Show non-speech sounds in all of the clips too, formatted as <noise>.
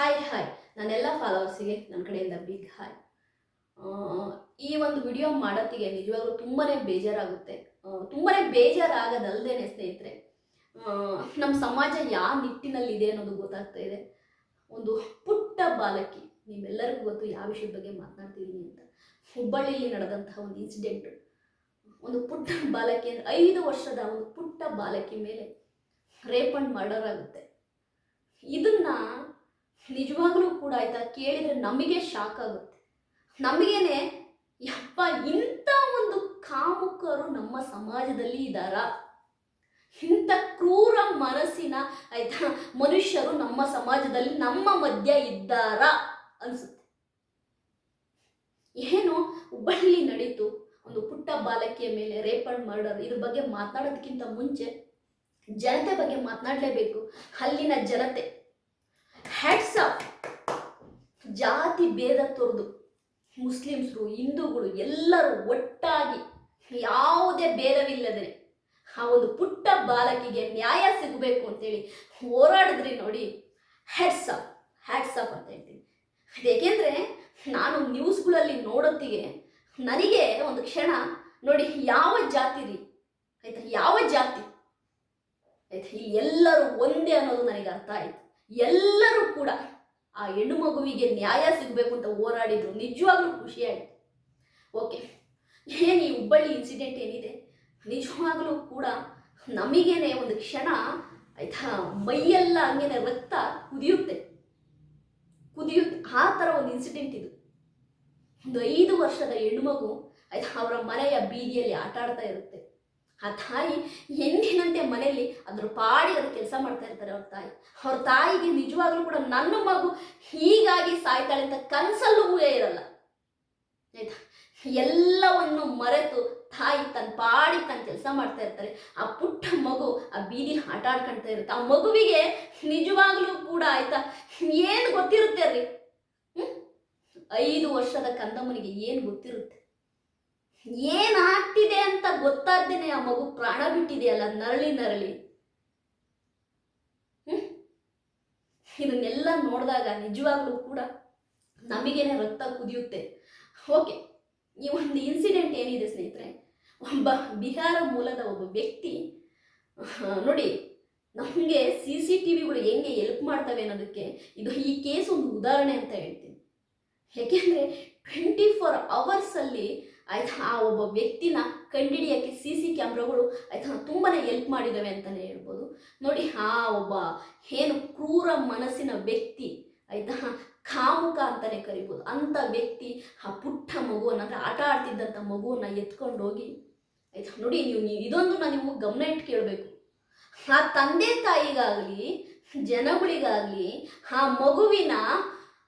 Hi hi ನನ್ನೆಲ್ಲ ಫಾಲೋವರ್ಸಿಗೆ ನನ್ನ ಕಡೆಯಿಂದ ಬಿಗ್ ಹಾಯ್ ಈ ಒಂದು ವಿಡಿಯೋ ಮಾಡೋತ್ತಿಗೆ ನಿಜವಾಗ್ಲೂ ತುಂಬಾ ಬೇಜಾರಾಗುತ್ತೆ. ತುಂಬಾ ಬೇಜಾರಾಗದಲ್ದೇನೆ ಸ್ನೇಹಿತರೆ. ನಮ್ಮ ಸಮಾಜ ಯಾವ ನಿಟ್ಟಿನಲ್ಲಿದೆ ಅನ್ನೋದು ಗೊತ್ತಾಗ್ತಾ ಇದೆ. ಒಂದು ಪುಟ್ಟ ಬಾಲಕಿ, ನಿಮ್ಮೆಲ್ಲರಿಗೂ ಗೊತ್ತು ಯಾವ ವಿಷಯದ ಬಗ್ಗೆ ಮಾತನಾಡ್ತಿದ್ದೀನಿ ಅಂತ. ಹುಬ್ಬಳ್ಳಿಯಲ್ಲಿ ನಡೆದಂತಹ ಒಂದು ಇನ್ಸಿಡೆಂಟ್ ಒಂದು ಪುಟ್ಟ ಬಾಲಕಿ, ಐದು ವರ್ಷದ ಒಂದು ಪುಟ್ಟ ಬಾಲಕಿ ಮೇಲೆ ರೇಪ್ ಅಂಡ್ ಮರ್ಡರ್ ಆಗುತ್ತೆ. ಇದನ್ನ ನಿಜವಾಗ್ಲೂ ಕೂಡ ಆಯ್ತಾ? ಕೇಳಿದ್ರೆ ನಮಗೆ ಶಾಕ್ ಆಗುತ್ತೆ. ನಮಗೇನೆ, ಯಪ್ಪ, ಇಂಥ ಒಂದು ಕಾಮುಕರು ನಮ್ಮ ಸಮಾಜದಲ್ಲಿ ಇದ್ದಾರಾ ಇಂಥ ಕ್ರೂರ ಮನಸ್ಸಿನ, ಆಯ್ತಾ, ಮನುಷ್ಯರು ನಮ್ಮ ಸಮಾಜದಲ್ಲಿ ನಮ್ಮ ಮಧ್ಯ ಇದ್ದಾರಾ ಅನ್ಸುತ್ತೆ. ಏನು, ಹುಬ್ಬಳ್ಳಿ ನಡೀತು. ಒಂದು ಪುಟ್ಟ ಬಾಲಕಿಯ ಮೇಲೆ ರೇಪ್ ಅಂಡ್ ಮರ್ಡರ್. ಇದ್ರ ಬಗ್ಗೆ ಮಾತನಾಡೋದಕ್ಕಿಂತ ಮುಂಚೆ, ಜನತೆ ಬಗ್ಗೆ ಮಾತನಾಡಲೇಬೇಕು. ಅಲ್ಲಿನ ಜನತೆ. ಹ್ಯಾಟ್ಸ್ ಅಪ್ ಜಾತಿ ಭೇದ ತೊರೆದು ಮುಸ್ಲಿಮ್ಸ್ರು, ಹಿಂದೂಗಳು ಎಲ್ಲರೂ ಒಟ್ಟಾಗಿ ಯಾವುದೇ ಭೇದವಿಲ್ಲದೆ ಆ ಒಂದು ಪುಟ್ಟ ಬಾಲಕಿಗೆ ನ್ಯಾಯ ಸಿಗಬೇಕು ಅಂತೇಳಿ ಹೋರಾಡಿದ್ರಿ ನೋಡಿ. ಹ್ಯಾಟ್ಸ್ ಅಪ್ ಹ್ಯಾಟ್ಸ್ ಅಪ್ ಅಂತ ಹೇಳ್ತೀನಿ. ಏಕೆಂದರೆ ನಾನು ನ್ಯೂಸ್ಗಳಲ್ಲಿ ನೋಡೋತ್ತಿಗೆ ನನಗೆ ಒಂದು ಕ್ಷಣ ನೋಡಿ ಯಾವ ಜಾತಿ ರೀ? ಆಯ್ತಾ? ಯಾವ ಜಾತಿ? ಆಯ್ತಾ? ಎಲ್ಲರೂ ಒಂದೇ ಅನ್ನೋದು ನನಗೆ ಅರ್ಥ ಆಯ್ತು. ಎಲ್ಲರೂ ಕೂಡ ಆ ಹೆಣ್ಣು ಮಗುವಿಗೆ ನ್ಯಾಯ ಸಿಗಬೇಕು ಅಂತ ಹೋರಾಡಿದ್ರು. ನಿಜವಾಗ್ಲೂ ಖುಷಿಯಾಯಿತು. ಓಕೆ ಏನು ಈ ಹುಬ್ಬಳ್ಳಿ ಇನ್ಸಿಡೆಂಟ್ ಏನಿದೆ? ನಿಜವಾಗ್ಲೂ ಕೂಡ ನಮಗೇನೆ ಒಂದು ಕ್ಷಣ ಆಯ್ತಾ, ಮೈಯೆಲ್ಲ ಹಂಗೇನೆ ರಕ್ತ ಕುದಿಯುತ್ತೆ. ಕುದಿಯುತ್ತೆ. ಆ ಥರ ಒಂದು ಇನ್ಸಿಡೆಂಟ್ ಇದು. ಒಂದು ಐದು ವರ್ಷದ ಹೆಣ್ಮಗು ಆಯ್ತಾ, ಅವರ ಮನೆಯ ಬೀದಿಯಲ್ಲಿ ಆಟ ಆಡ್ತಾ ಇರುತ್ತೆ. ಆ ತಾಯಿ ಎಂದಿನಂತೆ ಮನೆಯಲ್ಲಿ ಅದ್ರ ಪಾಡಿ ಅದು ಕೆಲಸ ಮಾಡ್ತಾ ಇರ್ತಾರೆ ಅವ್ರ ತಾಯಿ. ಅವ್ರ ತಾಯಿಗೆ ನಿಜವಾಗ್ಲೂ ಕೂಡ ನನ್ನ ಮಗು ಹೀಗಾಗಿ ಸಾಯ್ತಾಳೆ ಅಂತ ಕನಸಲ್ಲೂ ಇರಲ್ಲ. ಆಯ್ತಾ? ಎಲ್ಲವನ್ನು ಮರೆತು ತಾಯಿ ತನ್ನ ಪಾಡಿ ತನ್ನ ಕೆಲಸ ಮಾಡ್ತಾ ಇರ್ತಾರೆ. ಆ ಪುಟ್ಟ ಮಗು ಆ ಬೀದಿಲಿ ಆಟ ಆಡ್ಕೊಳ್ತಾ ಇರುತ್ತೆ. ಆ ಮಗುವಿಗೆ ನಿಜವಾಗ್ಲೂ ಕೂಡ ಆಯ್ತಾ? ಏನು ಗೊತ್ತಿರುತ್ತೆ ರೀ? ಐದು ವರ್ಷದ ಕಂದಮ್ಮನಿಗೆ ಏನು ಗೊತ್ತಿರುತ್ತೆ? ಏನಾಗ್ತಿದೆ ಅಂತ ಗೊತ್ತಾಗ್ದೇನೆ ಆ ಮಗು ಪ್ರಾಣ ಬಿಟ್ಟಿದೆಯಲ್ಲ ನರಳಿ ನರಳಿ? ಇದನ್ನೆಲ್ಲ ನೋಡಿದಾಗ ನಿಜವಾಗ್ಲೂ ಕೂಡ ನಮಗೇನೆ ರಕ್ತ ಕುದಿಯುತ್ತೆ. ಓಕೆ, ಈ ಒಂದು ಇನ್ಸಿಡೆಂಟ್ ಏನಿದೆ ಸ್ನೇಹಿತರೆ, ಒಬ್ಬ ಬಿಹಾರ ಮೂಲದ ಒಬ್ಬ ವ್ಯಕ್ತಿ ನೋಡಿ, ನಮಗೆ ಸಿ ಸಿ ಟಿ ವಿಗಳು ಹೆಂಗೆ ಎಲ್ಪ್ ಮಾಡ್ತವೆ ಅನ್ನೋದಕ್ಕೆ ಇದು ಈ ಕೇಸ್ ಒಂದು ಉದಾಹರಣೆ ಅಂತ ಹೇಳ್ತೀನಿ. ಯಾಕೆಂದರೆ ಟ್ವೆಂಟಿ ಫೋರ್ ಅವರ್ಸಲ್ಲಿ ಆಯ್ತಾ ಆ ಒಬ್ಬ ವ್ಯಕ್ತಿನ ಕಂಡಿಡಿಯೋಕ್ಕೆ ಸಿ ಸಿ ಕ್ಯಾಮ್ರಾಗಳು ಆಯ್ತಾ ತುಂಬಾ ಎಲ್ಪ್ ಮಾಡಿದ್ದಾವೆ ಅಂತಲೇ ಹೇಳ್ಬೋದು. ನೋಡಿ, ಆ ಒಬ್ಬ ಏನು ಕ್ರೂರ ಮನಸ್ಸಿನ ವ್ಯಕ್ತಿ ಆಯ್ತಾ ಕಾಮುಕ ಅಂತಲೇ ಕರಿಬೋದು. ಅಂಥ ವ್ಯಕ್ತಿ ಆ ಪುಟ್ಟ ಮಗುವನ್ನು, ಅಂದರೆ ಆಟ ಆಡ್ತಿದ್ದಂಥ ಮಗುವನ್ನು ಎತ್ಕೊಂಡೋಗಿ ಆಯ್ತಾ ನೋಡಿ, ನೀವು ನೀವು ಇದೊಂದು ನೀವು ಗಮನ ಇಟ್ಟು ಕೇಳಬೇಕು. ಆ ತಂದೆ ತಾಯಿಗಾಗಲಿ, ಜನಗಳಿಗಾಗಲಿ, ಆ ಮಗುವಿನ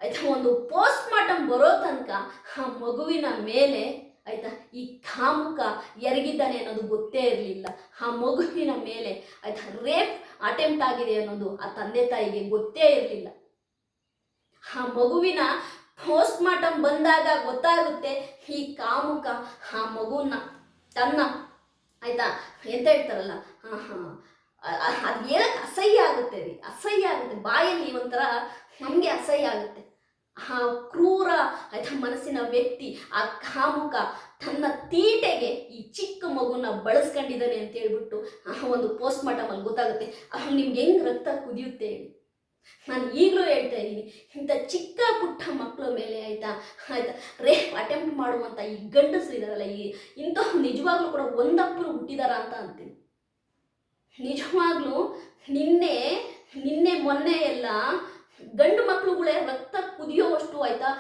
ಆಯ್ತಾ ಒಂದು ಪೋಸ್ಟ್ ಮಾರ್ಟಮ್ ಬರೋ ತನಕ ಆ ಮಗುವಿನ ಮೇಲೆ ಆಯ್ತಾ? ಈ ಕಾಮುಕ ಎರಗಿದ್ದಾನೆ ಅನ್ನೋದು ಗೊತ್ತೇ ಇರಲಿಲ್ಲ. ಆ ಮಗುವಿನ ಮೇಲೆ ಆಯ್ತಾ ರೇಪ್ ಅಟೆಂಪ್ಟ್ ಆಗಿದೆ ಅನ್ನೋದು ಆ ತಂದೆ ತಾಯಿಗೆ ಗೊತ್ತೇ ಇರಲಿಲ್ಲ. ಆ ಮಗುವಿನ ಪೋಸ್ಟ್ ಮಾರ್ಟಮ್ ಬಂದಾಗ ಗೊತ್ತಾಗುತ್ತೆ ಈ ಕಾಮುಕ ಆ ಮಗುವನ್ನ ತನ್ನ, ಆಯ್ತಾ? ಎಂತ ಹೇಳ್ತಾರಲ್ಲ? ಹಾ ಹಾ ಅದು ಅಸಹ್ಯ ಆಗುತ್ತೆ ರೀ. ಅಸಹ್ಯ ಆಗುತ್ತೆ. ಬಾಯಲ್ಲಿ ಒಂಥರ ನಮಗೆ ಅಸಹ್ಯ ಆಗುತ್ತೆ. ಆ ಕ್ರೂರ ಆಯ್ತಾ ಮನಸ್ಸಿನ ವ್ಯಕ್ತಿ ಆ ಕಾಮುಕ ತನ್ನ ತೀಟೆಗೆ ಈ ಚಿಕ್ಕ ಮಗುನ ಬಳಸ್ಕೊಂಡಿದ್ದಾನೆ ಅಂತ ಹೇಳ್ಬಿಟ್ಟು ಆ ಒಂದು ಪೋಸ್ಟ್ ಮಾರ್ಟಮಲ್ಲಿ ಗೊತ್ತಾಗುತ್ತೆ. ಅವಾಗ ನಿಮ್ಗೆ ಹೆಂಗೆ ರಕ್ತ ಕುದಿಯುತ್ತೆ ನಾನು ಈಗಲೂ ಹೇಳ್ತಾ ಇದ್ದೀನಿ, ಇಂಥ ಚಿಕ್ಕ ಪುಟ್ಟ ಮಕ್ಕಳ ಮೇಲೆ ಆಯ್ತಾ ಆಯ್ತಾ ರೇಪ್ ಅಟೆಂಪ್ಟ್ ಮಾಡುವಂಥ ಈ ಗಂಡಸರು ಇದಾರಲ್ಲ, ಈ ಇಂಥ ನಿಜವಾಗ್ಲೂ ಕೂಡ ಒಂದಪ್ಪರು ಹುಟ್ಟಿದಾರ ಅಂತ ಅಂತೀನಿ. ನಿಜವಾಗ್ಲೂ ನಿನ್ನೆ ನಿನ್ನೆ ಮೊನ್ನೆ ಎಲ್ಲ ಗಂಡು ಮಕ್ಕಳುಗಳೇ ರಕ್ತ ಕುದಿಯೋವಷ್ಟು ಆಯ್ತಾ?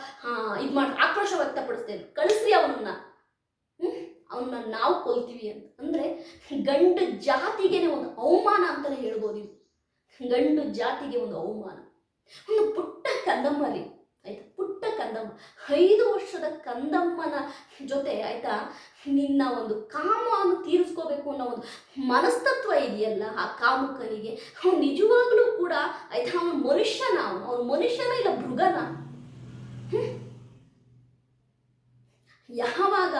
ಇದು ಮಾಡಿ, ಆಕ್ರೋಶ ವ್ಯಕ್ತಪಡಿಸ್ತೇನೆ. ಕಳಿಸ್ರಿ ಅವನನ್ನ. ಅವನ್ನ ನಾವು ಕೊಲ್ತೀವಿ ಅಂತ. ಅಂದರೆ ಗಂಡು ಜಾತಿಗೆನೆ ಒಂದು ಅವಮಾನ ಅಂತಲೇ ಹೇಳ್ಬೋದು ಇದು ಗಂಡು ಜಾತಿಗೆ ಒಂದು ಅವಮಾನ. ಒಂದು ಪುಟ್ಟ ಕದಂಬರಿ ಆಯ್ತಾ? ಪುಟ್ಟ ಕಂದಮ್ಮ ಐದು ವರ್ಷದ ಕಂದಮ್ಮನ ಜೊತೆ ಆಯ್ತಾ? ನಿನ್ನ ಒಂದು ಕಾಮವನ್ನು ತೀರಿಸ್ಕೋಬೇಕು ಅನ್ನೋ ಒಂದು ಮನಸ್ತತ್ವ ಇದೆಯಲ್ಲ ಆ ಕಾಮುಕನಿಗೆ. ನಿಜವಾಗ್ಲೂ ಕೂಡ ಆಯ್ತಾ, ಅವನು ಮನುಷ್ಯನ, ಅವನು ಅವನು ಮನುಷ್ಯನ ಇಲ್ಲ ಮೃಗನ? ಯಾವಾಗ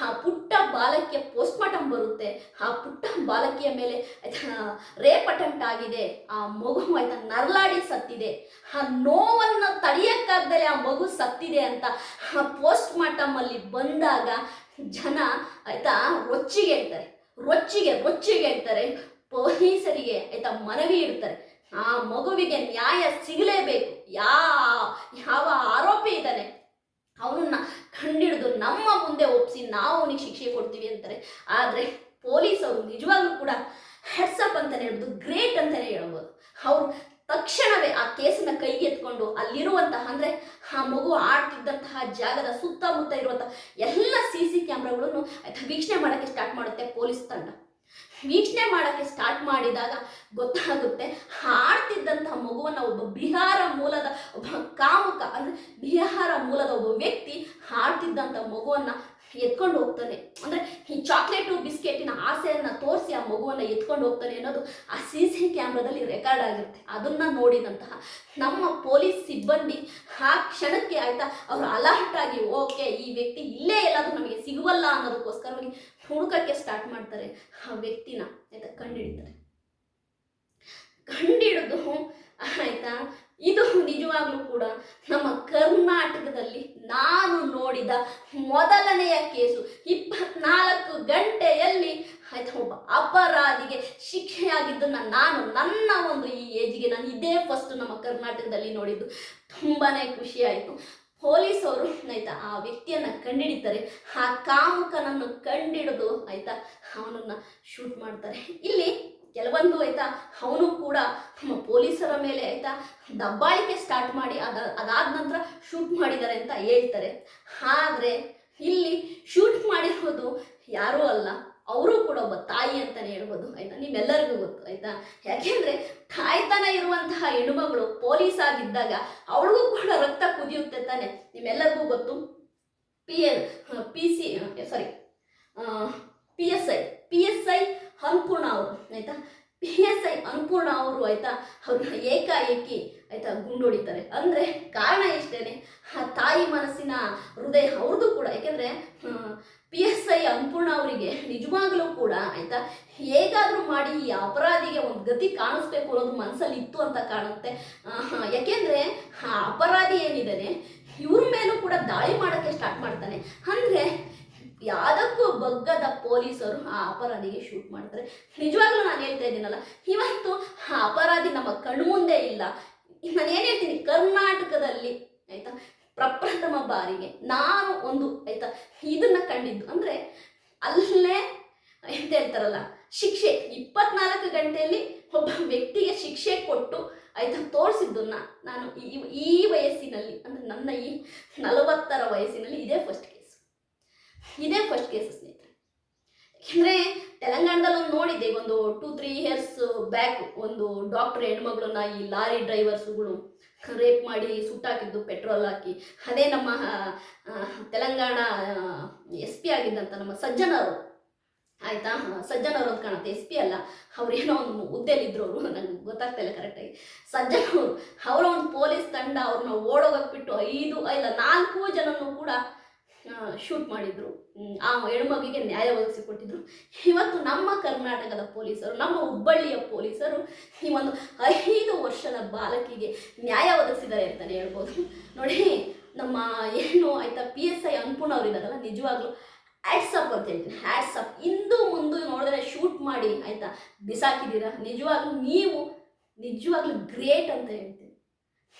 ಆ ಪುಟ್ಟ ಬಾಲಕ್ಕೆ ಪೋಸ್ಟ್ ಬರುತ್ತೆ. ಆ ಪುಟ್ಟ ಬಾಲಕಿಯ ಮೇಲೆ ರೇಪ್ ಅಟೆಂಪ್ಟ್ ಆಗಿದೆ. ಆ ಮಗು ಆಯ್ತಾ ನರ್ಲಾಡಿ ಸತ್ತಿದೆ. ಆ ನೋವನ್ನು ತಡೆಯಕ್ಕಾಗ್ದಲೆ ಆ ಮಗು ಸತ್ತಿದೆ ಅಂತ ಆ ಪೋಸ್ಟ್ ಮಾರ್ಟಮ್ ಅಲ್ಲಿ ಬಂದಾಗ ಜನ ಆಯ್ತಾ ರೊಚ್ಚಿಗೆ ಹೇಳ್ತಾರೆ. ರೊಚ್ಚಿಗೆ ರೊಚ್ಚಿಗೆ ಹೇಳ್ತಾರೆ. ಪೊಲೀಸರಿಗೆ ಆಯ್ತಾ ಮನವಿ ಇಡ್ತಾರೆ. ಆ ಮಗುವಿಗೆ ನ್ಯಾಯ ಸಿಗಲೇಬೇಕು. ಯಾ, ಯಾವ ಆರೋಪಿ ಇದ್ದಾನೆ? ಅವನನ್ನ ಕಂಡಿಡಿದು ನಮ್ಮ ಮುಂದೆ ಒಪ್ಪಿಸಿ ನಾವು ಅವನಿಗೆ ಶಿಕ್ಷೆ ಕೊಡ್ತೀವಿ ಅಂತಾರೆ. ಆದರೆ ಅವರು ನಿಜವಾಗ್ಲೂ ಕೂಡ ಹೆಡ್ಸಪ್ ಅಂತಲೇ ಹೇಳ್ಬೋದು ಗ್ರೇಟ್ ಅಂತಲೇ ಹೇಳ್ಬೋದು. ಅವ್ರು ತಕ್ಷಣವೇ ಆ ಕೇಸನ್ನ ಕೈಗೆ ಎತ್ಕೊಂಡು ಅಲ್ಲಿರುವಂತಹ ಅಂದ್ರೆ ಆ ಮಗು ಆಡ್ತಿದ್ದಂತಹ ಜಾಗದ ಸುತ್ತಮುತ್ತ ಇರುವಂತಹ ಎಲ್ಲ ಸಿ ಸಿ ಕ್ಯಾಮ್ರಾಗಳನ್ನು ವೀಕ್ಷಣೆ ಮಾಡೋಕ್ಕೆ ಸ್ಟಾರ್ಟ್ ಮಾಡುತ್ತೆ ಪೊಲೀಸ್ ತಂಡ. ವೀಕ್ಷಣೆ ಮಾಡೋಕ್ಕೆ ಸ್ಟಾರ್ಟ್ ಮಾಡಿದಾಗ ಗೊತ್ತಾಗುತ್ತೆ ಹಾಡ್ತಿದ್ದಂಥ ಮಗುವನ್ನ ಒಬ್ಬ ಬಿಹಾರ ಮೂಲದ ಒಬ್ಬ ಕಾಮುಕ, ಅಂದ್ರೆ ಬಿಹಾರ ಮೂಲದ ಒಬ್ಬ ವ್ಯಕ್ತಿ ಹಾಡ್ತಿದ್ದಂಥ ಮಗುವನ್ನ ಎತ್ಕೊಂಡು ಹೋಗ್ತಾನೆ. ಅಂದ್ರೆ ಈ ಚಾಕ್ಲೇಟು ಬಿಸ್ಕೆಟಿನ ಆಸೆಯನ್ನ ತೋರಿಸಿ ಆ ಮಗುವನ್ನ ಎತ್ಕೊಂಡು ಹೋಗ್ತಾನೆ ಅನ್ನೋದು ಆ ಸಿ ಸಿ ಕ್ಯಾಮ್ರಾದಲ್ಲಿ ರೆಕಾರ್ಡ್ ಆಗಿರುತ್ತೆ. ಅದನ್ನ ನೋಡಿದಂತಹ ನಮ್ಮ ಪೊಲೀಸ್ ಸಿಬ್ಬಂದಿ ಆ ಕ್ಷಣಕ್ಕೆ ಆಯ್ತಾ ಅವರು ಅಲರ್ಟ್ ಆಗಿ, ಓಕೆ, ಈ ವ್ಯಕ್ತಿ ಇಲ್ಲೇ ಎಲ್ಲಾದ್ರೂ ನಮಗೆ ಸಿಗುವಲ್ಲ ಅನ್ನೋದಕ್ಕೋಸ್ಕರವಾಗಿ ಹುಡುಕಕ್ಕೆ ಸ್ಟಾರ್ಟ್ ಮಾಡ್ತಾರೆ ಆ ವ್ಯಕ್ತಿನ, ಆಯ್ತಾ? ಕಂಡಿಡಿತಾರೆ. ಕಂಡಿಡಿದು, ಆಯ್ತಾ? ಇದು ನಿಜವಾಗ್ಲೂ ಕೂಡ ನಮ್ಮ ಕರ್ನಾಟಕದಲ್ಲಿ ನಾನು ನೋಡಿದ ಮೊದಲನೆಯ ಕೇಸು. ಇಪ್ಪತ್ನಾಲ್ಕು ಗಂಟೆಯಲ್ಲಿ, ಆಯ್ತಾ? ಒಬ್ಬ ಅಪರಾಧಿಗೆ ಶಿಕ್ಷೆಯಾಗಿದ್ದನ್ನು ನಾನು, ನನ್ನ ಒಂದು ಈ ಏಜ್ಗೆ ನಾನು ಇದೇ ಫಸ್ಟ್ ನಮ್ಮ ಕರ್ನಾಟಕದಲ್ಲಿ ನೋಡಿದ್ದು. ತುಂಬಾ ಖುಷಿಯಾಯಿತು ಪೊಲೀಸವರು ಆಯ್ತಾ, ಆ ವ್ಯಕ್ತಿಯನ್ನ ಕಂಡಿಡಿತಾರೆ. ಆ ಕಾಮುಕನನ್ನು ಕಂಡಿಡಿದು ಆಯ್ತಾ, ಅವನನ್ನ ಶೂಟ್ ಮಾಡ್ತಾರೆ. ಇಲ್ಲಿ ಕೆಲವೊಂದು ಆಯ್ತಾ, ಅವನು ಕೂಡ ನಮ್ಮ ಪೊಲೀಸರ ಮೇಲೆ ಆಯ್ತಾ ದಬ್ಬಾಳಿಕೆ ಸ್ಟಾರ್ಟ್ ಮಾಡಿ ಅದ, ಅದಾದ ನಂತರ ಶೂಟ್ ಮಾಡಿದ್ದಾರೆ ಅಂತ ಹೇಳ್ತಾರೆ. ಆದರೆ ಇಲ್ಲಿ ಶೂಟ್ ಮಾಡಿರೋದು ಯಾರೂ ಅಲ್ಲ, ಅವರು ಕೂಡ ಒಬ್ಬ ತಾಯಿ ಅಂತಾನೆ ಹೇಳ್ಬೋದು ಆಯ್ತಾ, ನಿಮ್ಮೆಲ್ಲರಿಗೂ ಗೊತ್ತು ಆಯ್ತಾ. ಯಾಕೆಂದ್ರೆ ತಾಯ್ತನ ಇರುವಂತಹ ಹೆಣ್ಣುಮಗಳು ಪೊಲೀಸ್ ಆಗಿದ್ದಾಗ ಅವಳಿಗೂ ಕೂಡ ರಕ್ತ ತಾನೆ. ನಿಮ್ಮೆಲ್ಲರಿಗೂ ಗೊತ್ತು. P L P C sorry P S I P S I Annapurna ಅವರು, ಆಯ್ತಾ? ಪಿ ಎಸ್ ಐ ಅನ್ಪೂರ್ಣ ಅವರು, ಆಯ್ತಾ? ಅವ್ರನ್ನ ಏಕಾಏಕಿ, ಆಯ್ತಾ, ಗುಂಡೊಡಿತಾರೆ. ಅಂದ್ರೆ ಕಾರಣ ಇಷ್ಟೇನೆ ಆ ತಾಯಿ ಮನಸ್ಸಿನ ಹೃದಯ ಅವ್ರದ್ದು ಕೂಡ. ಯಾಕೆಂದ್ರೆ ಪಿ ಎಸ್ ಐ ಅನ್ನಪೂರ್ಣ ಅವರಿಗೆ, ನಿಜವಾಗ್ಲೂ ಕೂಡ ಆಯ್ತಾ? ಹೇಗಾದ್ರೂ ಮಾಡಿ ಈ ಅಪರಾಧಿಗೆ ಒಂದು ಗತಿ ಕಾಣಿಸ್ಬೇಕು ಅನ್ನೋದು ಮನಸ್ಸಲ್ಲಿ ಇತ್ತು ಅಂತ ಕಾಣುತ್ತೆ. ಯಾಕೆಂದ್ರೆ, ಆ ಅಪರಾಧಿ ಏನಿದ್ದಾನೆ ಇವ್ರ ಮೇಲೂ ಕೂಡ ದಾಳಿ ಮಾಡಕ್ಕೆ ಸ್ಟಾರ್ಟ್ ಮಾಡ್ತಾನೆ. ಅಂದ್ರೆ, ಯಾವುದಕ್ಕೂ ಬಗ್ಗದ ಪೊಲೀಸರು ಆ ಅಪರಾಧಿಗೆ ಶೂಟ್ ಮಾಡ್ತಾರೆ. ನಿಜವಾಗ್ಲೂ ನಾನು ಹೇಳ್ತಾ ಇದ್ದೀನಲ್ಲ, ಇವತ್ತು ಆ ಅಪರಾಧಿ ನಮ್ಮ ಕಣ್ಮುಂದೆ ಇಲ್ಲ. ನಾನು ಏನು ಹೇಳ್ತೀನಿ, ಕರ್ನಾಟಕದಲ್ಲಿ, ಆಯ್ತಾ? ಪ್ರಪ್ರಥಮ ಬಾರಿಗೆ ನಾನು ಒಂದು, ಆಯ್ತಾ? ಇದನ್ನ ಕಂಡಿದ್ದು. ಅಂದ್ರೆ ಅಲ್ಲೇ ಎಂತ ಹೇಳ್ತಾರಲ್ಲ, ಶಿಕ್ಷೆ. ಇಪ್ಪತ್ನಾಲ್ಕು ಗಂಟೆಯಲ್ಲಿ ಒಬ್ಬ ವ್ಯಕ್ತಿಗೆ ಶಿಕ್ಷೆ ಕೊಟ್ಟು, ಆಯ್ತಾ, ತೋರಿಸಿದ್ದನ್ನ ನಾನು ಈ ಈ ವಯಸ್ಸಿನಲ್ಲಿ, ಅಂದ್ರೆ ನನ್ನ ಈ ನಲವತ್ತರ ವಯಸ್ಸಿನಲ್ಲಿ ಇದೇ ಫಸ್ಟ್ ಕೇಸ್ ಇದೇ ಫಸ್ಟ್ ಕೇಸ್ ಸ್ನೇಹಿತರೆ. ಯಾಕೆಂದ್ರೆ ತೆಲಂಗಾಣದಲ್ಲಿ ಒಂದು ನೋಡಿದ್ದೆ, ಒಂದು ಟೂ ತ್ರೀ ಇಯರ್ಸ್ ಬ್ಯಾಕ್ ಒಂದು ಡಾಕ್ಟರ್ ಹೆಣ್ಮಗಳನ್ನ ಈ ಲಾರಿ ಡ್ರೈವರ್ಸ್ಗಳು ರೇಪ್ ಮಾಡಿ ಸುಟ್ಟಾಕಿದ್ದು ಪೆಟ್ರೋಲ್ ಹಾಕಿ. ಅದೇ ನಮ್ಮ ತೆಲಂಗಾಣ ಎಸ್ ಪಿ ಆಗಿದ್ದಂಥ ನಮ್ಮ ಸಜ್ಜನರು ಆಯ್ತಾ? ಸಜ್ಜನವರು ಅಂತ ಕಾಣುತ್ತೆ. ಎಸ್ ಪಿ ಅಲ್ಲ. ಅವ್ರೇನೋ ಒಂದು ಹುದ್ದೆಲಿದ್ರು ಅವರು. ನನಗೆ ಗೊತ್ತಾಗ್ತಾ ಇಲ್ಲ ಕರೆಕ್ಟಾಗಿ ಸಜ್ಜನವರು ಅವರ ಒಂದು ಪೊಲೀಸ್ ತಂಡ ಅವ್ರನ್ನ ಓಡೋಗಕ್ಕೆ ಬಿಟ್ಟು ಐದು, ಇಲ್ಲ ನಾಲ್ಕು ಜನನು ಕೂಡ ಶೂಟ್ ಮಾಡಿದ್ರು. ಆ ಹೆಣ್ಮಗಿಗೆ ನ್ಯಾಯ ಒದಗಿಸಿಕೊಟ್ಟಿದ್ರು. ಇವತ್ತು ನಮ್ಮ ಕರ್ನಾಟಕದ ಪೊಲೀಸರು, ನಮ್ಮ ಹುಬ್ಬಳ್ಳಿಯ ಪೊಲೀಸರು ಈ ಒಂದು ಐದು ವರ್ಷದ ಬಾಲಕಿಗೆ ನ್ಯಾಯ ಒದಗಿಸಿದ್ದಾರೆ ಅಂತಲೇ ಹೇಳ್ಬೋದು. ನೋಡಿ, ನಮ್ಮ ಏನು ಆಯ್ತಾ ಪಿ ಎಸ್ ಐ ಅನ್ಪೂರ್ಣ ಅವ್ರು ಇದ್ದಾರಲ್ಲ, ನಿಜವಾಗ್ಲೂ ಹ್ಯಾಟ್ಸಪ್ ಅಂತ ಹೇಳ್ತೀನಿ ಹ್ಯಾಟ್ಸಪ್ ಇಂದು ಮುಂದೆ ನೋಡಿದ್ರೆ ಶೂಟ್ ಮಾಡಿ, ಆಯ್ತಾ, ಬಿಸಾಕಿದ್ದೀರಾ? ನಿಜವಾಗ್ಲೂ ನೀವು, ನಿಜವಾಗ್ಲೂ ಗ್ರೇಟ್ ಅಂತ ಹೇಳ್ತೀನಿ.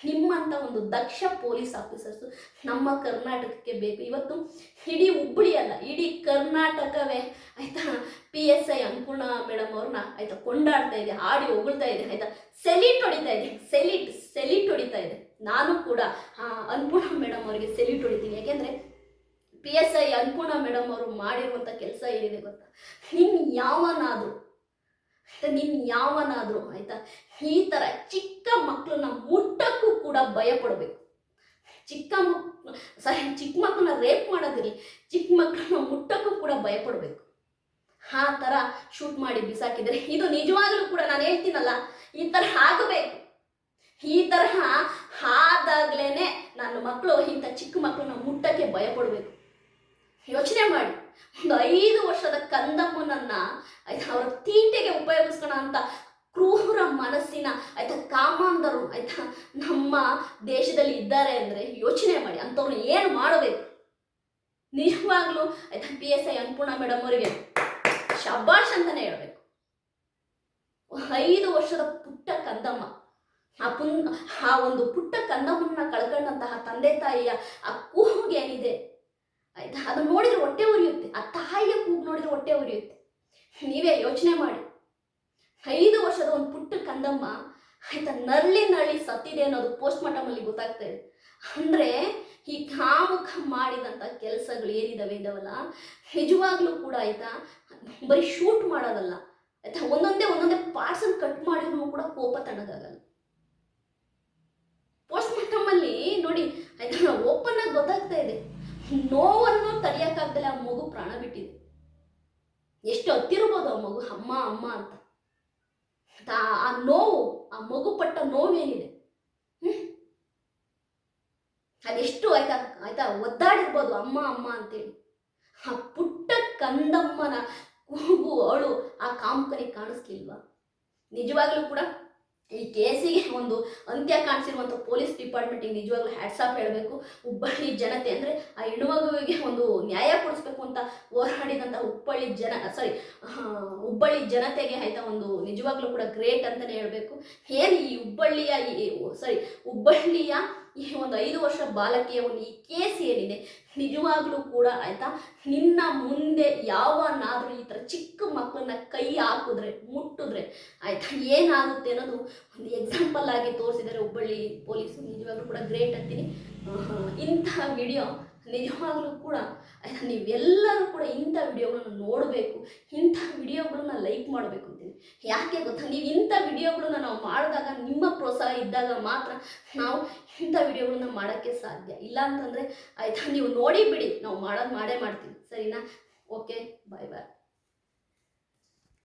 ನಿಮ್ಮಂಥ ಒಂದು ದಕ್ಷ ಪೊಲೀಸ್ ಆಫೀಸರ್ಸು ನಮ್ಮ ಕರ್ನಾಟಕಕ್ಕೆ ಬೇಕು. ಇವತ್ತು ಇಡೀ ಹುಬ್ಬಳ್ಳಿ ಅಲ್ಲ, ಇಡೀ ಕರ್ನಾಟಕವೇ ಆಯ್ತಾ? P S I Annapurna madam ಅವ್ರನ್ನ ಆಯ್ತಾ ಕೊಂಡಾಡ್ತಾ ಇದೆ, ಹಾಡಿ ಹೊಗಳ್ತಾ ಇದೆ, ಆಯ್ತಾ? ಸೆಲಿಟ್ ಹೊಡಿತಾ ಇದೆ ಸೆಲಿಟ್ ಸೆಲಿಟ್ ಹೊಡಿತಾ ಇದೆ. ನಾನು ಕೂಡ, ಆ, ಅನ್ನಪೂರ್ಣ ಮೇಡಮ್ ಅವರಿಗೆ ಸೆಲೀಟ್ ಹೊಡಿತೀನಿ. ಯಾಕೆಂದ್ರೆ P S I Annapurna madam ಅವರು ಮಾಡಿರುವಂಥ ಕೆಲಸ ಏನಿದೆ ಗೊತ್ತಾ? ನಿನ್ ಯಾವನಾದರೂ ನಿನ್ ಯಾವನಾದರೂ, ಆಯ್ತಾ? ಈ ಥರ ಚಿಕ್ಕ ಮಕ್ಕಳನ್ನ ಮುಟ್ಟಕ್ಕೂ ಕೂಡ ಭಯ ಪಡಬೇಕು. ಚಿಕ್ಕ ಮಕ್, ಸಾರಿ, ಚಿಕ್ಕ ಮಕ್ಕಳನ್ನ ರೇಪ್ ಮಾಡೋದಿರಲಿ, ಚಿಕ್ಕ ಮಕ್ಕಳನ್ನ ಮುಟ್ಟಕ್ಕೂ ಕೂಡ ಭಯ ಪಡಬೇಕು. ಆ ಥರ ಶೂಟ್ ಮಾಡಿ ಬಿಸಾಕಿದರೆ, ಇದು ನಿಜವಾಗ್ಲೂ ಕೂಡ ನಾನು ಹೇಳ್ತೀನಲ್ಲ, ಈ ಥರ ಆಗಬೇಕು. ಈ ತರಹ ಆದಾಗ್ಲೇನೆ ನನ್ನ ಮಕ್ಕಳು ಇಂಥ ಚಿಕ್ಕ ಮಕ್ಕಳನ್ನ ಮುಟ್ಟಕ್ಕೆ ಭಯ ಪಡಬೇಕು. ಯೋಚನೆ ಮಾಡಿ, ಒಂದು ಐದು ವರ್ಷದ ಕಂದಮ್ಮನನ್ನ, ಆಯ್ತಾ, ಅವ್ರ ತೀಟೆಗೆ ಉಪಯೋಗಿಸ್ಕೋಣ ಅಂತ ಕ್ರೂರ ಮನಸ್ಸಿನ, ಆಯ್ತಾ, ಕಾಮಾಂಧರು, ಆಯ್ತಾ ನಮ್ಮ ದೇಶದಲ್ಲಿ ಇದ್ದಾರೆ ಅಂದರೆ ಯೋಚನೆ ಮಾಡಿ ಅಂಥವ್ರನ್ನ ಏನು ಮಾಡಬೇಕು? ನಿಜವಾಗ್ಲೂ ಆಯ್ತಾ P S I Annapurna madam ಅವರಿಗೆ ಶಬಾಷ್ ಅಂತಾನೆ ಹೇಳ್ಬೇಕು. ಐದು ವರ್ಷದ ಪುಟ್ಟ ಕಂದಮ್ಮ. ಆ ಪುನ್, ಆ ಒಂದು ಪುಟ್ಟ ಕಂದಮ್ಮನ್ನ ಕಳ್ಕೊಂಡಂತಹ ತಂದೆ ತಾಯಿಯ ಆ ಕೂಗಿಗೆ ಏನಿದೆ? ಆಯ್ತಾ ಅದು ನೋಡಿದ್ರೆ ಹೊಟ್ಟೆ ಉರಿಯುತ್ತೆ. ಆ ತಾಯಿಯ ಕೂಗು ನೋಡಿದ್ರೆ ಹೊಟ್ಟೆ ಉರಿಯುತ್ತೆ. ನೀವೇ ಯೋಚನೆ ಮಾಡಿ. ಐದು ವರ್ಷದ ಒಂದು ಪುಟ್ಟ ಕಂದಮ್ಮ ಆಯ್ತಾ ನರಳಿ ನಳಿ ಸತ್ತಿದೆ ಅನ್ನೋದು ಪೋಸ್ಟ್ ಮಾರ್ಟಮಲ್ಲಿ ಗೊತ್ತಾಗ್ತಾ ಇದೆ. ಅಂದರೆ ಈ ಕಾಮುಖ ಮಾಡಿದಂಥ ಕೆಲಸಗಳು ಏನಿದಾವೆ ಇದಾವಲ್ಲ, ನಿಜವಾಗ್ಲೂ ಕೂಡ ಆಯ್ತಾ, ಬರೀ ಶೂಟ್ ಮಾಡೋದಲ್ಲ, ಆಯ್ತಾ, ಒಂದೊಂದೇ ಒಂದೊಂದೇ ಪಾರ್ಸಲ್ ಕಟ್ ಮಾಡಿದ್ರು ಕೂಡ ಕೋಪ ತಣ್ಣಗಾಗಲ್ಲ. ಪೋಸ್ಟ್ ಮಾರ್ಟಮಲ್ಲಿ ನೋಡಿ, ಆಯ್ತಾ ಓಪನ್ ಆಗಿ ಗೊತ್ತಾಗ್ತಾ ಇದೆ. ನೋವನ್ನು ತಡೆಯೋಕ್ಕಾಗ್ದಲೆ ಆ ಮಗು ಪ್ರಾಣ ಬಿಟ್ಟಿದೆ. ಎಷ್ಟು ಹತ್ತಿರ್ಬೋದು ಆ ಮಗು, ಅಮ್ಮ ಅಮ್ಮ ಅಂತ. ಆ- ನೋವು, ಆ ಮಗು ಪಟ್ಟ ನೋವೇನಿದೆ ಅದೆಷ್ಟು ಆಯ್ತಾ ಆಯ್ತಾ, ಒದ್ದಾಡಿರ್ಬೋದು ಅಮ್ಮ ಅಮ್ಮ ಅಂತೇಳಿ. ಆ ಪುಟ್ಟ ಕಂದಮ್ಮನ ಕೂಗು ಅವಳು ಆ ಕಾಮುಕನಿಗೆ ಕಾಣಿಸ್ಲಿಲ್ವಾ? ನಿಜವಾಗ್ಲೂ ಕೂಡ ಈ ಕೇಸಿಗೆ ಒಂದು ಅಂತ್ಯ ಕಾಣಿಸಿರುವಂಥ ಪೊಲೀಸ್ ಡಿಪಾರ್ಟ್ಮೆಂಟಿಗೆ ನಿಜವಾಗ್ಲೂ ಹ್ಯಾಟ್ಸಾಪ್ ಹೇಳಬೇಕು. ಹುಬ್ಬಳ್ಳಿ ಜನತೆ ಅಂದರೆ ಆ ಹೆಣ್ಣುಮಗುವಿಗೆ ಒಂದು ನ್ಯಾಯ ಕೊಡಿಸ್ಬೇಕು ಅಂತ ಹೋರಾಡಿದಂಥ ಹುಬ್ಬಳ್ಳಿ ಜನ ಸಾರಿ ಹುಬ್ಬಳ್ಳಿ ಜನತೆಗೆ ಆಯ್ತಾ ಒಂದು ನಿಜವಾಗ್ಲೂ ಕೂಡ ಗ್ರೇಟ್ ಅಂತಲೇ ಹೇಳಬೇಕು. ಏನು ಈ ಹುಬ್ಬಳ್ಳಿಯ ಸಾರಿ ಹುಬ್ಬಳ್ಳಿಯ ಈ ಒಂದು ಐದು ವರ್ಷ ಬಾಲಕಿಯ ಒಂದು ಈ ಕೇಸ್ ಏನಿದೆ, ನಿಜವಾಗ್ಲೂ ಕೂಡ ಆಯ್ತಾ, ನಿನ್ನ ಮುಂದೆ ಯಾವನಾದರೂ ಈ ಥರ ಚಿಕ್ಕ ಮಕ್ಕಳನ್ನ ಕೈ ಹಾಕಿದ್ರೆ, ಮುಟ್ಟಿದ್ರೆ ಆಯ್ತಾ ಏನಾಗುತ್ತೆ ಅನ್ನೋದು ಒಂದು ಎಕ್ಸಾಂಪಲ್ ಆಗಿ ತೋರಿಸಿದ್ದಾರೆ ಹುಬ್ಬಳ್ಳಿ ಪೊಲೀಸ್ ನಿಜವಾಗ್ಲೂ ಕೂಡ ಗ್ರೇಟ್ ಅಂತೀನಿ. ಇಂತಹ ವಿಡಿಯೋ ನಿಜವಾಗ್ಲೂ ಕೂಡ <laughs> ನೀವೆಲ್ಲರೂ ಕೂಡ ಇಂಥ ವಿಡಿಯೋಗಳನ್ನ ನೋಡಬೇಕು, ಇಂಥ ವಿಡಿಯೋಗಳನ್ನ ಲೈಕ್ ಮಾಡಬೇಕು ಅಂತೀನಿ. ಯಾಕೆ ಗೊತ್ತಾ? ನೀವು ಇಂಥ ವಿಡಿಯೋಗಳನ್ನ ನಾವು ಮಾಡಿದಾಗ, ನಿಮ್ಮ ಪ್ರೋತ್ಸಾಹ ಇದ್ದಾಗ ಮಾತ್ರ ನಾವು ಇಂಥ ವಿಡಿಯೋಗಳನ್ನ ಮಾಡೋಕ್ಕೆ ಸಾಧ್ಯ. ಇಲ್ಲ ಅಂತಂದರೆ ಆಯ್ತಾ? ನೀವು ನೋಡಿ ಬಿಡಿ, ನಾವು ಮಾಡೋದು ಮಾಡೇ ಮಾಡ್ತೀವಿ. ಸರಿನಾ? ಓಕೆ ಬಾಯ್ ಬಾಯ್